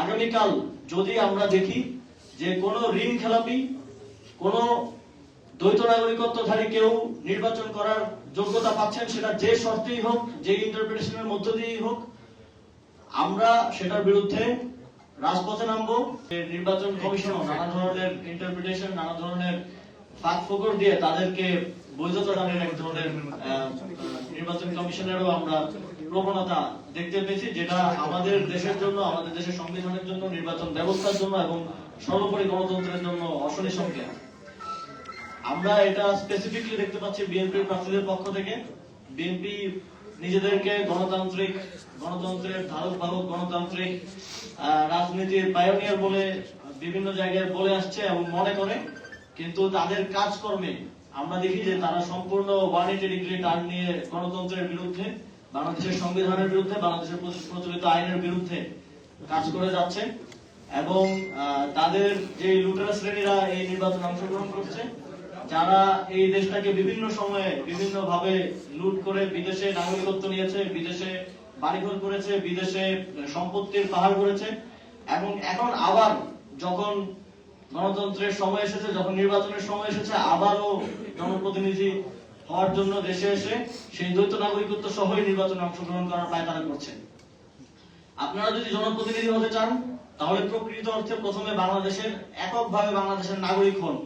আগামীকাল যদি আমরা দেখি যে কোনো ঋণ খেলাপি, কোনো দ্বৈত নাগরিকত্বধারী কেউ নির্বাচন করার যোগ্যতা পাচ্ছেন, সেটা যে শর্তেই হোক, যে ইন্টারপ্রিটেশনের মধ্য দিয়েই হোক, আমরা সেটার বিরুদ্ধে রাজপথে নামবো। নির্বাচন কমিশনও নানা ধরনের ইন্টারপ্রিটেশন নানা ধরনের ফাঁক ফোকর দিয়ে তাদেরকে বৈধতা দানের এক ধরনের নির্বাচন কমিশনেরও আমরা প্রবণতা দেখতে পেয়েছি যেটা আমাদের দেশের জন্য আমাদের দেশের সংবিধানের জন্য নির্বাচন ব্যবস্থার জন্য এবং সর্বোপরি গণতন্ত্রের জন্য অশনি সংকেত। আমরা এটা স্পেসিফিকলি দেখতে পাচ্ছি বিএনপি প্রার্থীদের পক্ষ থেকে। বিএনপি নিজেদেরকে গণতান্ত্রিক গণতন্ত্রের ধারক বাহক গণতান্ত্রিক রাজনীতির পায়োনিয়ার বলে বিভিন্ন জায়গায় বলে আসছে এবং মনে করে। কিন্তু তাদের কাজকর্মে আমরা দেখি যে তারা সম্পূর্ণ ওয়ান এইটি ডিগ্রি টার্ন নিয়ে গণতন্ত্রের বিরুদ্ধে বাংলাদেশের সংবিধানের বিরুদ্ধে, বাংলাদেশের প্রচলিত আইনের বিরুদ্ধে কাজ করে যাচ্ছে এবং তাদের যে লুটেরা শ্রেণীরা এই নির্বাচনে অংশগ্রহণ করছে, যারা এই দেশটাকে বিভিন্ন সময়ে বিভিন্ন ভাবে লুট করে বিদেশে নাগরিকত্ব নিয়েছে, বিদেশে বাড়িঘর করেছে, বিদেশে সম্পত্তির পাহাড় করেছে এবং এখন আবার যখন গণতন্ত্রের সময় এসেছে, যখন নির্বাচনের সময় এসেছে, আবারও জনপ্রতিনিধি হওয়ার জন্য দেশে এসে সেই দ্বৈত নাগরিকত্ব সহই নির্বাচনে অংশগ্রহণ করার পায়তারা করছেন। আপনারা যদি জনপ্রতিনিধি হতে চান, তাহলে প্রকৃত অর্থে প্রথমে বাংলাদেশের এককভাবে বাংলাদেশের নাগরিক হন।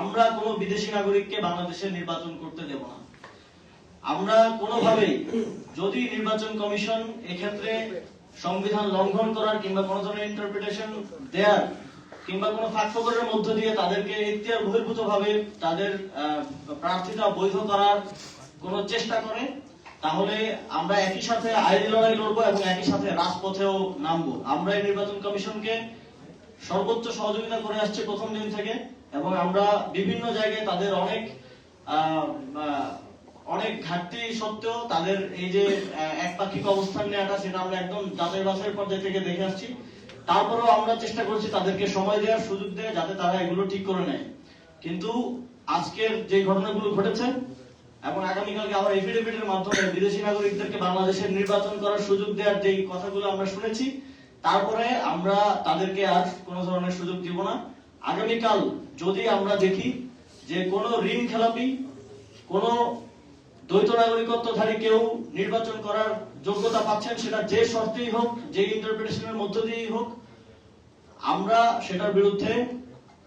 আমরা কোনো বিদেশি নাগরিককে বাংলাদেশে নির্বাচন করতে দেব না। আমরা কোনোভাবেই যদি নির্বাচন কমিশন এক্ষেত্রে সংবিধান লঙ্ঘন করার কিংবা কোনো ধরনের ইন্টারপ্রিটেশন দেয়ার কিংবা কোনো ফাঁকফোকরের মধ্য দিয়ে তাদেরকে এখতিয়ার বহির্ভূত ভাবে তাদের প্রার্থিতা বৈধ করার কোনো চেষ্টা করে, তাহলে আমরা একই সাথে আইনি লড়াই লড়বো এবং একই সাথে রাজপথেও নামবো। আমরা এই নির্বাচন কমিশনকে সর্বোচ্চ সহযোগিতা করে আসছে প্রথম দিন থেকে, এবং আমরা বিভিন্ন জায়গায় তাদের অনেক অনেক ঘাটতি সত্ত্বেও তাদের এই যে একপাক্ষিক অবস্থান নেওয়াটা, সেটা আমরা একদম যাচাই বাছাই পর্যায়ে থেকে দেখে আসছি। তারপরেও আমরা চেষ্টা করছি তাদেরকে সময় দেওয়ার সুযোগ দেয় যাতে তারা এগুলো ঠিক করে নেয়। কিন্তু আজকের যে ঘটনাগুলো ঘটেছে এবং আগামীকালকে আবার এফিডেভিটের মাধ্যমে বিদেশি নাগরিকদেরকে বাংলাদেশের নির্বাচন করার সুযোগ দেওয়ার যে কথাগুলো আমরা শুনেছি, তারপরে আমরা তাদেরকে আর কোনো ধরনের সুযোগ দিব না। আগামীকাল যদি আমরা দেখি যে কোনো ঋণ খেলাপি, কোনো দ্বৈত নাগরিকত্বধারী কেউ নির্বাচন করার যোগ্যতা পাচ্ছেন সেটা যে শর্তেই হোক, যে ইন্টারপ্রিটেশনের মধ্য দিয়েই হোক, আমরা সেটার বিরুদ্ধে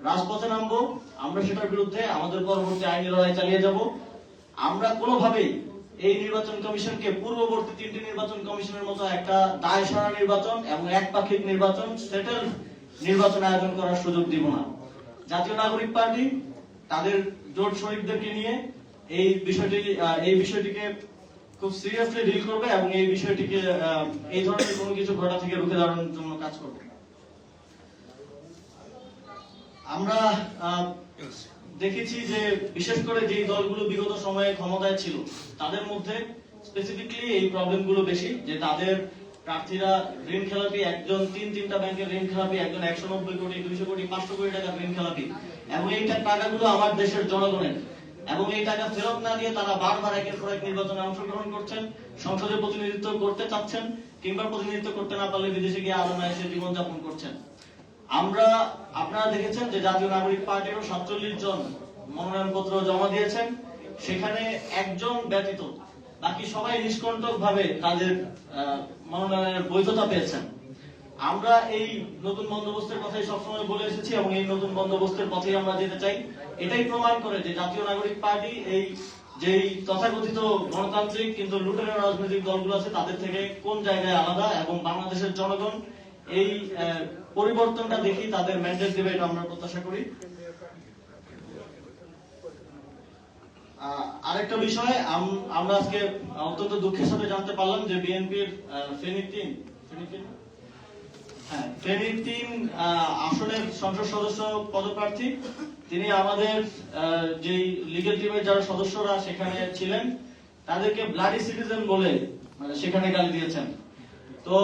রাজপথে নামবো, আমরা সেটার বিরুদ্ধে আমাদের পরবর্তী আইনি লড়াই চালিয়ে যাব। আমরা কোনোভাবেই এই নির্বাচন কমিশনকে পূর্ববর্তী তিনটি নির্বাচন কমিশনের মতো একটা দায় সারা নির্বাচন এবং একপাক্ষিক নির্বাচন সেটেল নির্বাচন আয়োজন করার সুযোগ দিব না। জাতীয় নাগরিক পার্টি, তাদের জোট শরীফদেরকে নিয়ে এই বিষয়টি এই বিষয়টিকে খুব সিরিয়াসলি ডিল করবে এবং এই বিষয়টিকে এই ধরনের কোনো কিছু থেকে রুখে দাঁড়ানোর জন্য কাজ করবে আমরা দেখেছি যে বিশেষ করে যে দলগুলো বিগত সময়ে ক্ষমতায় ছিল, তাদের মধ্যে স্পেসিফিকলি এই প্রবলেমগুলো বেশি, যে তাদের প্রার্থীরা ঋণ খেলাপি, একজন তিন তিনটা ব্যাংকের ঋণ খেলাপি, একজন একশো নব্বই কোটি, দুইশো কোটি, পাঁচশো কোটি টাকার ঋণ খেলাপি। এবং এই টাকাগুলো আমার দেশের জনগণের। এবং এই টাকা ফেরত না দিয়ে তারা বারবার একের পর এক নির্বাচনে অংশগ্রহণ করছেন, সংসদে প্রতিনিধিত্ব করতে চাচ্ছেন কিংবা প্রতিনিধিত্ব করতে না পারলে বিদেশে গিয়ে আলোনা এসে জীবনযাপন করছেন। আমরা, আপনারা দেখেছেন যে জাতীয় নাগরিক পার্টিরও সাতচল্লিশ জন মনোনয়নপত্র জমা দিয়েছেন। সেখানে একজন ব্যতীত বাকি সবাই নিষ্কণ্টক ভাবে তাদের মনোনয়নের বৈধতা পেয়েছেন। আমরা এই নতুন বন্দোবস্তের কথাই সবসময় বলে এসেছি এবং এই নতুন বন্দোবস্তের পথেই আমরা যেতে চাই। এটাই প্রমাণ করে যে জাতীয় নাগরিক পার্টি এই যেই তথাকথিত গণতান্ত্রিক কিন্তু লুটেরা রাজনৈতিক দলগুলো আছে, তাদের থেকে কোন জায়গায় আলাদা এবং বাংলাদেশের জনগণ এই পরিবর্তনটা দেখি, তাদের ম্যান্ডেট দেবে এটা আমরা প্রত্যাশা করি। আরেকটা বিষয়, আম- আমরা আজকে অত্যন্ত দুঃখের সাথে জানতে পারলাম যে বিএনপির ফেনী তিন ফেনী তিন হ্যাঁ সংসদ সদস্য পদপ্রার্থী তিনি আমাদের লিগেল টিমের যারা সদস্যরা সেখানে ছিলেন তাদেরকে ব্লাডি সিটিজেন বলে মানে সেখানে গালি দিয়েছেন। তো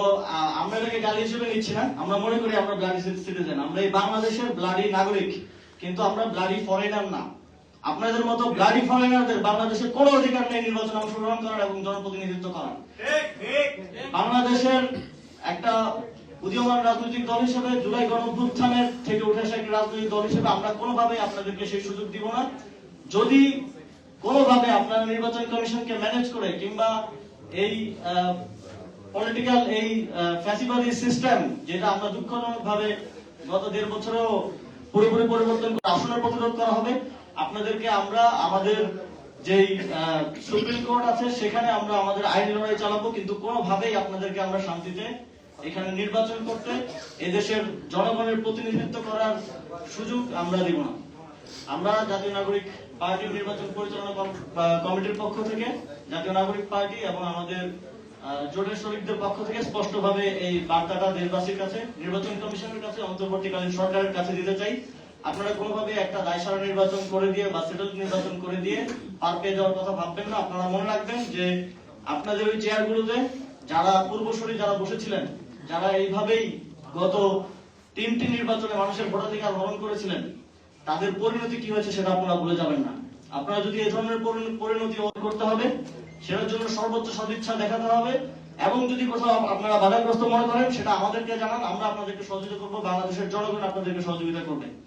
আমরা এটাকে গালি হিসেবে নিচ্ছি না। আমরা মনে করি আমরা ব্লাডি সিটিজেন আমরা এই বাংলাদেশের ব্লাডি নাগরিক কিন্তু আমরা ব্লাডি ফরেনার না। আপনাদের মতো ব্লাডি ফরেনারদের বাংলাদেশের কোনো অধিকার নেই নির্বাচন অংশগ্রহণ করার এবং জনপ্রতিনিধিত্ব করার। বাংলাদেশের একটা উদীয়মান রাজনৈতিক দল হিসেবে জুলাই গণঅভ্যুত্থানের থেকে উঠে আসা একটি রাজনৈতিক দল হিসেবে আমরা কোনোভাবেই আপনাদেরকে সেই সুযোগ দিব না। যদি কোনোভাবে আপনারা নির্বাচন কমিশনকে ম্যানেজ করে কিংবা এই পলিটিক্যাল এই ফ্যাসিবাদী সিস্টেম যেটা আমরা দুঃখজনক ভাবে গত দেড় বছরেও পুরোপুরি পরিবর্তন করে আসনের প্রতিরোধ করা হবে, আপনাদেরকে আমরা আমাদের যেই সুপ্রিম কোর্ট আছে সেখানে আমরা আমাদের আইন লড়াই চালাবো, কিন্তু কোনোভাবেই আপনাদেরকে আমরা শান্তিতে এখানে নির্বাচন করতে এদেশের জনগণের প্রতিনিধিত্ব করার সুযোগ আমরা দিব না। আমরা জাতীয় নাগরিক পার্টির নির্বাচন পরিচালনা কম- কমিটির পক্ষ থেকে জাতীয় নাগরিক পার্টি এবং আমাদের জোটের শরীরদের পক্ষ থেকে স্পষ্টভাবে এই বার্তাটা দেশবাসীর কাছে, নির্বাচন কমিশনের কাছে, অন্তর্বর্তীকালীন সরকারের কাছে দিতে চাই। আপনারা কোনোভাবে একটা দায়সারা নির্বাচন করে দিয়ে বা সেটেল নির্বাচন করে দিয়ে পার পেয়ে যাওয়ার কথা ভাববেন না। আপনারা মনে রাখবেন যে আপনাদের ওই চেয়ারগুলোতে যারা পূর্বসরী যারা বসেছিলেন যারা এইভাবেই গত তিনটি নির্বাচনে মানুষের ভোটাধিকার হরণ করেছিলেন, তাদের পরিণতি কি হয়েছে সেটা আপনারা ভুলে যাবেন না। আপনারা যদি এই ধরনের পরিণতি করতে হবে, সেটার জন্য সর্বোচ্চ সদিচ্ছা দেখাতে হবে, এবং যদি কোথাও আপনারা বাধাগ্রস্ত মনে করেন, সেটা আমাদেরকে জানান, আমরা আপনাদেরকে সহযোগিতা করব, বাংলাদেশের জনগণ আপনাদেরকে সহযোগিতা করবে।